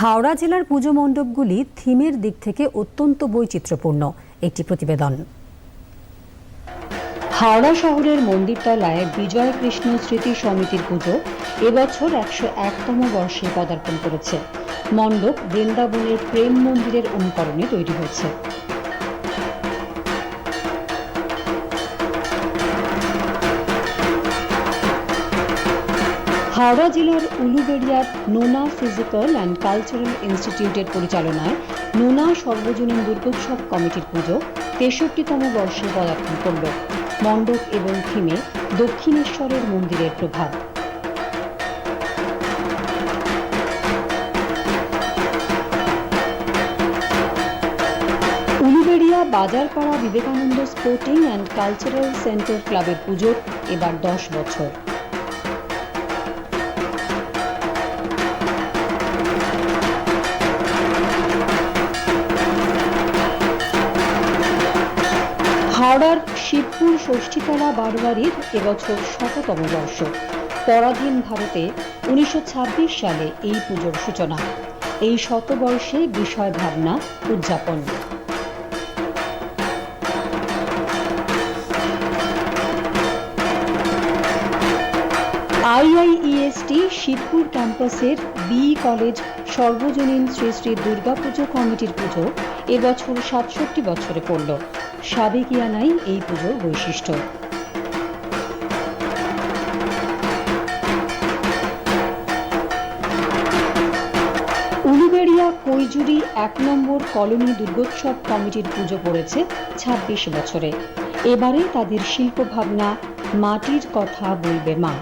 হাওড়া জেলার পুজো মণ্ডপগুলি থিমের দিক থেকে অত্যন্ত বৈচিত্র্যপূর্ণ। একটি প্রতিবেদন। হাওড়া শহরের মন্দিরতলায় বিজয় কৃষ্ণ স্মৃতি সমিতির পুজো এবছর একশো একতম বর্ষে পদার্পণ করেছে। মণ্ডপ বৃন্দাবনের প্রেম মন্দিরের অনুকরণে তৈরি হয়েছে। হাওড়া জেলার উলুবেড়িয়ার নোনা ফিজিক্যাল অ্যান্ড কালচারাল ইনস্টিটিউটের পরিচালনায় নোনা সর্বজনীন দুর্গোৎসব কমিটির পুজো তেষট্টিতম বর্ষে পদার্পণ করল। মণ্ডপ এবং থিমে দক্ষিণেশ্বরের মন্দিরের প্রভাব। Uluberia Bazarpara Vivekananda sporting and cultural centre ক্লাবের পুজোর এবার দশ বছর। হাওড়ার শিবপুর ষষ্ঠীতলা বারোয়ারির এবছর শততম বর্ষ। পরাধীন ভারতে উনিশশো ছাব্বিশ সালে এই পুজোর সূচনা। এই শতবর্ষে বিষয় ভাবনা উদযাপন। আইআইইএসটি শিবপুর ক্যাম্পাসের বি কলেজ সর্বজনীন শ্রী শ্রী দুর্গাপুজো কমিটির পুজো এবছর সাতষট্টি বছরে পড়ল। সাবেকিয়ানাই এই পুজোর বৈশিষ্ট্য। উলুবেড়িয়া কৈজুরি এক নম্বর কলোনি দুর্গোৎসব কমিটির পুজো পড়েছে ছাব্বিশ বছরে। এবারে তাদের শিল্পভাবনা, মাটির কথা বলবে মা।